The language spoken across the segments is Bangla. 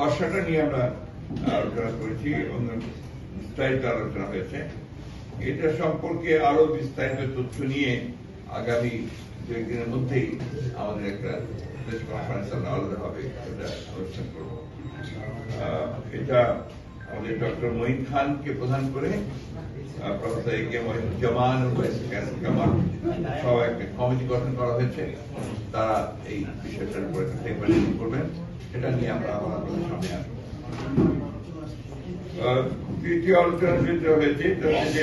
খসড়াটা নিয়ে আমরা আলোচনা করেছি বিস্তারিত আলোচনা হয়েছে। এটা সম্পর্কে আরও বিস্তারিত তথ্য নিয়ে আগামী দু একদিনের মধ্যেই আমাদের একটা প্রেস কনফারেন্স আমরা আলাদা হবে এটা অনুষ্ঠান করব। এটা আমাদের ডক্টর মঈন খানকে প্রধান করে প্রফেসর এ কে মহিনুজ্জামান কামাল সহ একটা কমিটি গঠন করা হয়েছে। তারা এই বিষয়টার উপর করবেন। সেটা নিয়ে আমরা আবার আপনাদের সামনে আসব। তৃতীয় আলোচনা যেটা হয়েছে যে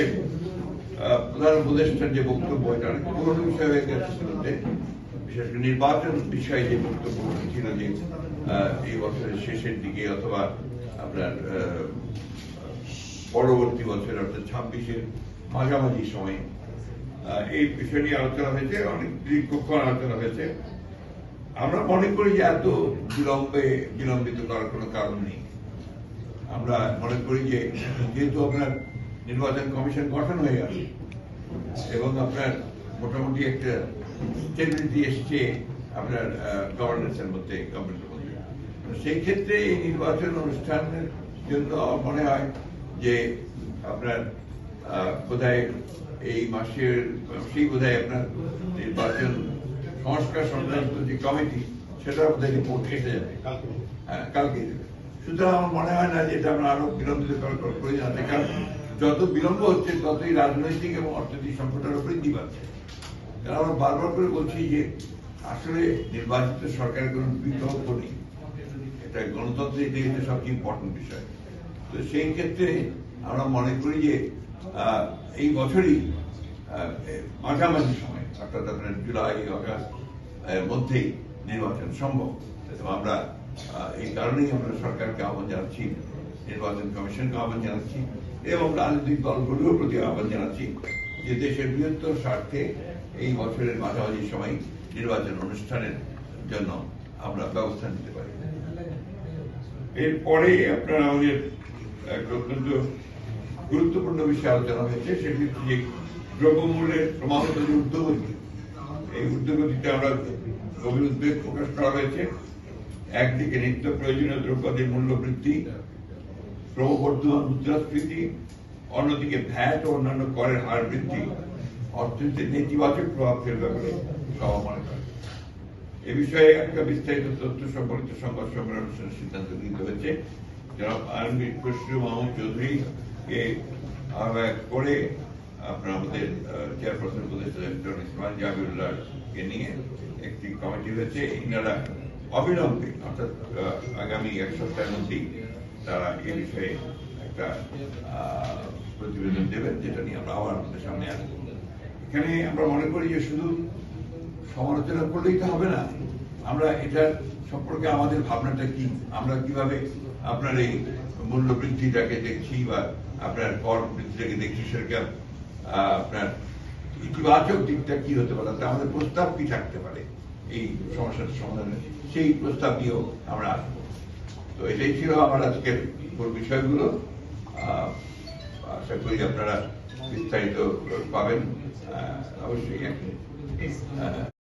প্রধান উপদেষ্টার যে বক্তব্য, এটা অনেক পুরনো বিষয় হয়ে গেছে বিশেষ করে নির্বাচন বিষয়ে যে বক্তব্য ছিল যে এই বছরের শেষের দিকে অথবা আপনার পরবর্তী বছর, অর্থাৎ ছাব্বিশের মাঝামাঝি সময়ে এই বিষয় নিয়ে আলোচনা হয়েছে, অনেক দীর্ঘক্ষণ আলোচনা হয়েছে। আমরা মনে করি যে এত বিলম্বে, বিলম্বিত করার কোনো কারণ নেই। আমরা মনে করি যে যেহেতু আপনার নির্বাচন কমিশন গঠন হয়ে গেছে এবং আপনার মোটামুটি একটা স্টেবিলিটি এসছে আপনার গভর্নেন্সের মধ্যে গভর্নমেন্টের মধ্যে। সেই ক্ষেত্রে এই নির্বাচন অনুষ্ঠানের জন্য মনে হয় যে আপনার বোধহয় এই মাসের, সেই বোধহয় আপনার নির্বাচন সংস্কার সংক্রান্ত যে কমিটি সেটা বোধহয় রিপোর্ট এসে যাবে। হ্যাঁ, কালকে দেবে। সুতরাং আমার মনে হয় না যে এটা আমরা আরও বিলম্বিত করার প্রয়োজন কারণ যত বিলম্ব হচ্ছে ততই রাজনৈতিক এবং অর্থনৈতিক সংকট আরও বৃদ্ধি পাচ্ছে কারণ আমরা বারবার করে বলছি যে আসলে নির্বাচিত সরকারের কোনো বিকল্প নেই। এটা গণতন্ত্রে এটাই হচ্ছে সবচেয়ে ইম্পর্টেন্ট বিষয়। তো সেই ক্ষেত্রে আমরা মনে করি যে এই বছরই মাঝামাঝি সময়। অর্থাৎ জুলাই, আগস্ট, এর মধ্যেই নির্বাচন সম্ভব। আমরা এই কারণেই আমরা সরকারকে আহ্বান জানাচ্ছি, নির্বাচন কমিশনকে আহ্বান জানাচ্ছি, এবং রাজনৈতিক দলগুলোর প্রতি আহ্বান জানাচ্ছি যে দেশের বৃহত্তর স্বার্থে এই বছরের মাঝামাঝি সময় নির্বাচন অনুষ্ঠানের জন্য আমরা ব্যবস্থা নিতে পারি। এরপরে আপনার আমাদের একটা অত্যন্ত গুরুত্বপূর্ণ বিষয়ে আলোচনা হয়েছে, সেটি হচ্ছে দ্রব্যমূল্যের ক্রমাগত যে ঊর্ধ্বগতি এই ঊর্ধ্বগতিতে আমরা গভীর উদ্বেগ প্রকাশ করা হয়েছে। একদিকে নিত্য প্রয়োজনীয় দ্রব্যাদির মূল্য বৃদ্ধি ক্রমবর্ধমান মুদ্রাস্ফীতি, অন্যদিকে ভ্যাট ও অন্যান্য করের হার বৃদ্ধি অর্থনীতিতে নেতিবাচক প্রভাব ফেলবে বলে সভা মনে করে এ বিষয়ে একটা বিস্তারিত তথ্য সম্পর্কিত সংবাদ সম্মেলন সিদ্ধান্ত গৃহীত হয়েছে। জনাব আইনবি খসরু মাহমুদ চৌধুরীকে আহ্বায়ক করে আপনার আমাদের চেয়ারপারসন উপদেষ্টা ডক্টর ইসমান জাবিউল্লাহকে নিয়ে একটি কমিটি হয়েছে ইনারা অবিলম্বে অর্থাৎ আগামী এক সপ্তাহের মধ্যেই তারা এ বিষয়ে একটা প্রতিবেদন দেবেন যেটা নিয়ে আমরা আবার আপনাদের সামনে আসব। এখানে আমরা মনে করি যে শুধু সমালোচনা করলেই তো হবে না আমরা এটার সম্পর্কে আমাদের ভাবনাটা কি? আমরা কীভাবে আপনার এই মূল্য বৃদ্ধিটাকে দেখছি বা আপনার কর বৃদ্ধিটাকে দেখছি সেটা আহ, আপনার ইতিবাচক দিকটা কি হতে পারে? আমাদের প্রস্তাব কি থাকতে পারে? এই সমস্যার সমাধানে সেই প্রস্তাব দিয়েও আমরা আসব। তো এটাই ছিল আমার আজকের মূল বিষয়গুলো। আশা করি আপনারা বিস্তারিত পাবেন। অবশ্যই আহ,